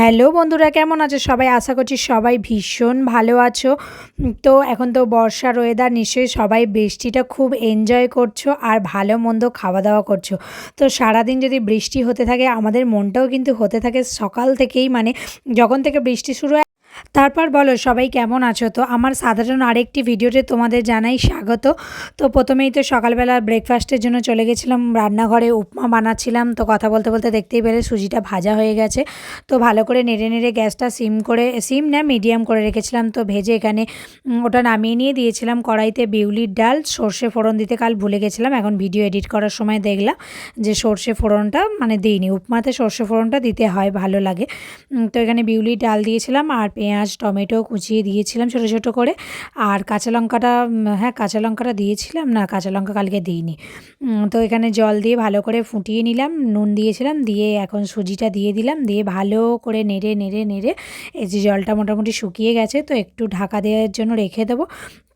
Hello বন্ধুরা, কেমন আছো? সবাই আশা করছি সবাই ভীষণ ভালো আছো। তো এখন তো বর্ষার ওয়েদার নিশ্চয়ই সবাই বৃষ্টিটা খুব এনজয় করছ আর ভালো মন্দ খাওয়া দাওয়া করছ। তো সারাদিন যদি বৃষ্টি হতে থাকে, আমাদের মনটাও কিন্তু হতে থাকে সকাল থেকেই মানে যখন থেকে বৃষ্টি শুরু হয় তারপর বলো, সবাই কেমন আছো? তো আমার সাধারণ আরেকটি ভিডিওতে তোমাদের জানাই স্বাগত। তো প্রথমেই তো সকালবেলা ব্রেকফাস্টের জন্য চলে গেছিলাম, রান্নাঘরে উপমা বানাচ্ছিলাম। তো কথা বলতে বলতে দেখতেই পেলে সুজিটা ভাজা হয়ে গেছে। তো ভালো করে নেড়ে নেড়ে গ্যাসটা সিম করে, সিম না মিডিয়াম করে রেখেছিলাম। তো ভেজে এখানে ওটা নামিয়ে নিয়ে দিয়েছিলাম কড়াইতে বিউলির ডাল, সর্ষে ফোড়ন দিতে কাল ভুলে গেছিলাম। এখন ভিডিও এডিট করার সময় দেখলাম যে সর্ষে ফোড়নটা মানে দিইনি। উপমাতে সর্ষে ফোড়নটা দিতে হয়, ভালো লাগে। তো এখানে বিউলির ডাল দিয়েছিলাম আর পেঁয়াজ টমেটো কুচিয়ে দিয়েছিলাম ছোটো ছোটো করে। আর কাঁচা লঙ্কাটা হ্যাঁ কাঁচা লঙ্কাটা দিয়েছিলাম। না, কাঁচা লঙ্কা কালকে দিইনি। তো এখানে জল দিয়ে ভালো করে ফুটিয়ে নিলাম, নুন দিয়েছিলাম, দিয়ে এখন সুজিটা দিয়ে দিলাম, দিয়ে ভালো করে নেড়ে নেড়ে নেড়ে এই যে জলটা মোটামুটি শুকিয়ে গেছে, তো একটু ঢাকা দেওয়ার জন্য রেখে দেবো।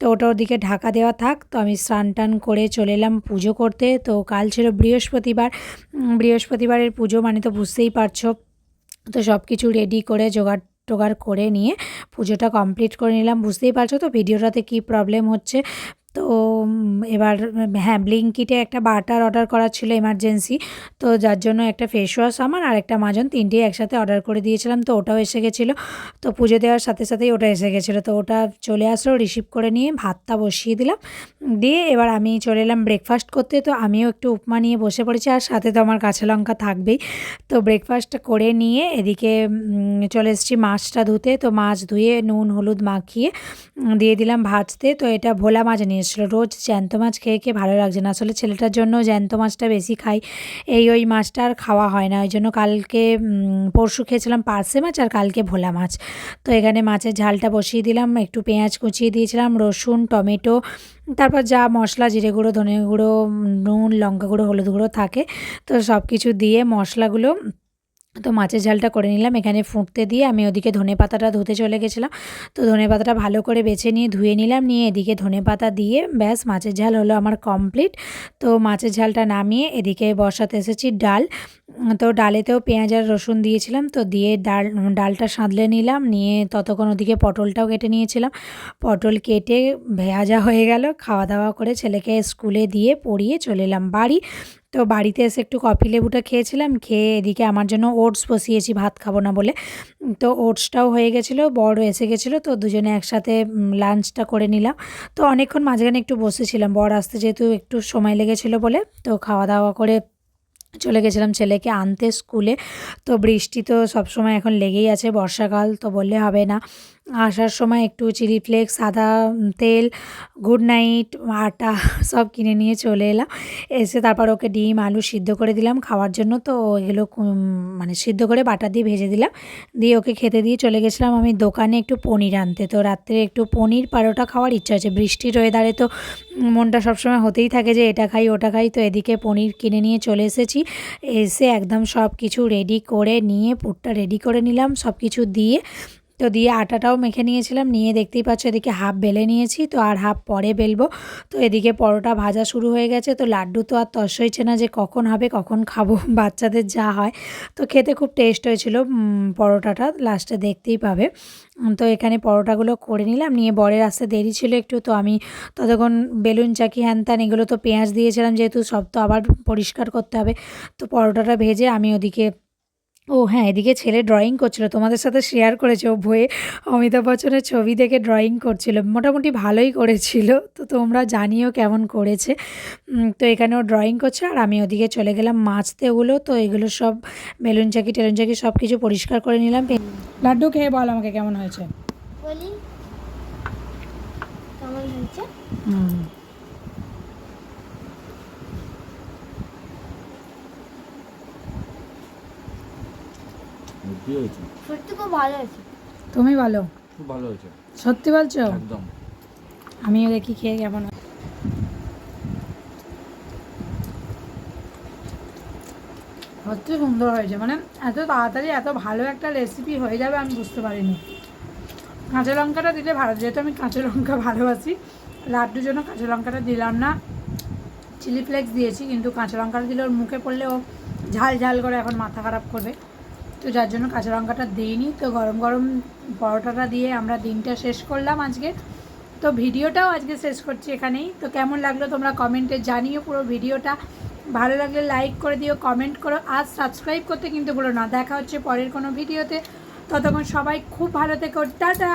তো ওটা ওদিকে ঢাকা দেওয়া থাক, তো আমি স্নান টান করে চলে এলাম পুজো করতে। তো কাল ছিল বৃহস্পতিবার বৃহস্পতিবারের পুজো মানে তো বুঝতেই পারছ। তো সব কিছু রেডি করে জোগাড় টোগাড় করে নিয়ে পুজোটা কমপ্লিট করে নিলাম। বুঝতেই পারছ তো ভিডিওটাতে কি প্রবলেম হচ্ছে? তো এবার হ্যাঁ ব্লিঙ্কিটে একটা বাটার অর্ডার করার ছিল এমার্জেন্সি। তো যার জন্য একটা ফেস ওয়াশ আমার আর একটা মাজন তিনটেই একসাথে অর্ডার করে দিয়েছিলাম। তো ওটাও এসে গেছিল। তো পুজো দেওয়ার সাথে সাথেই ওটা এসে গেছিল। তো ওটা চলে আসলো, রিসিভ করে নিয়ে ভাতটা বসিয়ে দিলাম। দিয়ে এবার আমি চলে এলাম ব্রেকফাস্ট করতে। তো আমিও একটু উপমা নিয়ে বসে পড়েছি আর সাথে তো আমার কাঁচা লঙ্কা থাকবেই। তো ব্রেকফাস্টটা করে নিয়ে এদিকে চলে এসেছি মাছটা ধুতে। তো মাছ ধুয়ে, নুন, হলুদ মাখিয়ে দিয়ে দিলাম ভাজতে। তো এটা ভোলা মাছ নিয়ে এসেছিল। রোজ জ্যান্ত মাছ খেয়ে খেয়ে ভালো লাগছে না। আসলে ছেলেটার জন্য জ্যান্ত মাছটা বেশি খাই। এই ওই মাছটা আর খাওয়া হয় না। ওই জন্য কালকে পরশু খেয়েছিলাম পার্সে মাছ আর কালকে ভোলা মাছ। তো এখানে মাছের ঝালটা বসিয়ে দিলাম, একটু পেঁয়াজ কুচিয়ে দিয়েছিলাম, রসুন, টমেটো, তারপর যা মশলা, জিরে গুঁড়ো, ধনে গুঁড়ো নুন, লঙ্কা গুঁড়ো, হলুদ গুঁড়ো থাকে। তো সব কিছু দিয়ে মশলাগুলো তো মাছের ঝালটা করে নিলাম। এখানে ফুটতে দিয়ে আমি ওদিকে ধনে পাতাটা ধুতে চলে গেছিলাম। তো ধনে পাতাটা ভালো করে বেছে নিয়ে ধুয়ে নিলাম। নিয়ে এদিকে ধনে পাতা দিয়ে ব্যাস মাছের ঝাল হলো আমার কমপ্লিট। তো মাছের ঝালটা নামিয়ে এদিকে বসাতে এসেছি ডাল। তো ডালেতেও পেঁয়াজ আর রসুন দিয়েছিলাম। তো দিয়ে ডাল, ডালটা সাঁতলে নিলাম। নিয়ে ততক্ষণ ওদিকে পটলটাও কেটে নিয়েছিলাম। পটল কেটে ভাজা হয়ে গেল। খাওয়া দাওয়া করে ছেলেকে স্কুলে দিয়ে পড়িয়ে চলে এলাম বাড়ি। তো বাড়িতে এসে একটু কফি লেবুটা খেয়েছিলাম, খেয়ে এদিকে আমার জন্য ওটস বসিয়েছি, ভাত খাব না বলে। তো ওটসটাও হয়ে গেছিল, বড় এসে গেছিল, তো দুজনে একসাথে লাঞ্চটা করে নিলাম। তো অনেকক্ষণ মাঝখানে একটু বসেছিলাম, বর আসতে যেহেতু একটু সময় লেগেছিলো বলে, তো খাওয়া দাওয়া করে চলে গেছিলাম ছেলেকে আনতে স্কুলে। তো বৃষ্টি তো সবসময় এখন লেগেই আছে, বর্ষাকাল তো বললে হবে না। আসার সময় একটু চিলি ফ্লেক্স সাদা তেল, গুড নাইট, আটা সব কিনে নিয়ে চলে এলাম। এসে তারপর ওকে ডিম, আলু সিদ্ধ করে দিলাম খাওয়ার জন্য। তো এগুলো মানে সিদ্ধ করে বাটা দিয়ে ভেজে দিলাম। দিয়ে ওকে খেতে দিয়ে চলে গেছিলাম আমি দোকানে একটু পনির আনতে। তো রাত্রে একটু পনির পারোটা খাওয়ার ইচ্ছা আছে। বৃষ্টির ওয়েদারে তো মনটা সবসময় হতেই থাকে যে এটা খাই, ওটা খাই। তো এদিকে পনির কিনে নিয়ে চলে এসেছি। এসে একদম সব কিছু রেডি করে নিয়ে পুরটা রেডি করে নিলাম সব কিছু দিয়ে তো দিয়ে আটাটাও মেখে নিয়েছিলাম, নিয়ে দেখতেই পাচ্ছ এদিকে হাফ বেলে নিয়েছি, তো আর হাফ পরে বেলবো। তো এদিকে পরোটা ভাজা শুরু হয়ে গেছে, তো লাড্ডু তো আর তস হয়েছে না যে কখন হবে, কখন খাব, বাচ্চাদের যা হয়। তো খেতে খুব টেস্ট হয়েছিল পরোটাটা লাস্টে দেখতেই পাবে। তো এখানে পরোটাগুলো করে নিলাম, নিয়ে বরের আসতে দেরি ছিল একটু, তো আমি ততক্ষণ বেলুন চাকি, হ্যান ত্যান এগুলো তো পেঁয়াজ দিয়েছিলাম, যেহেতু সব তো আবার পরিষ্কার করতে হবে। তো পরোটাটা ভেজে আমি ওদিকে ও হ্যাঁ এদিকে ছেলে ড্রয়িং করছিল তোমাদের সাথে শেয়ার করেছে ও বইয়ে। অমিতাভ বচ্চনের ছবি দেখে ড্রয়িং করছিল মোটামুটি ভালোই করেছিল তো তোমরা জানিও কেমন করেছে। তো এখানে ও ড্রয়িং করছে আর আমি ওদিকে চলে গেলাম মাছতে ওগুলো তো এগুলো সব বেলুন চাকি টেলুন চাকি সব কিছু পরিষ্কার করে নিলাম। লাড্ডু খেয়ে বল আমাকে কেমন হয়েছে। বলি? কেমন হয়েছে? হুম। হেভি হয়েছে সত্যি খুব ভালো হয়েছে। তুমি খুব ভালো হয়েছে। সত্যি বলছো? একদম। আমিও দেখি খেয়ে কেমন। সত্যি সুন্দর হয়েছে। মানে এত তাড়াতাড়ি এত ভালো একটা রেসিপি হয়ে যাবে আমি বুঝতে পারিনি। কাঁচা লঙ্কাটা দিলে ভালো যেহেতু আমি কাঁচা লঙ্কা ভালোবাসি লাড্ডুর জন্য কাঁচা লঙ্কাটা দিলাম না। চিলি ফ্লেক্স দিয়েছি কিন্তু কাঁচা লঙ্কাটা দিলে ওর মুখে পড়লে ও ঝাল ঝাল করে এখন মাথা খারাপ করবে। তো যার জন্য কাঁচা লঙ্কাটা দিইনি। তো গরম গরম পরোটাটা দিয়ে আমরা দিনটা শেষ করলাম আজকে। তো ভিডিওটাও আজকে শেষ করছি এখানেই। তো কেমন লাগল তোমরা কমেন্টে জানিও পুরো ভিডিওটা। ভালো লাগলে লাইক করে দিও, কমেন্ট করো আর সাবস্ক্রাইব করতে কিন্তু বলো না। দেখা হচ্ছে পরের কোনো ভিডিওতে। ততক্ষণ সবাই খুব ভালো থেকো। টাটা!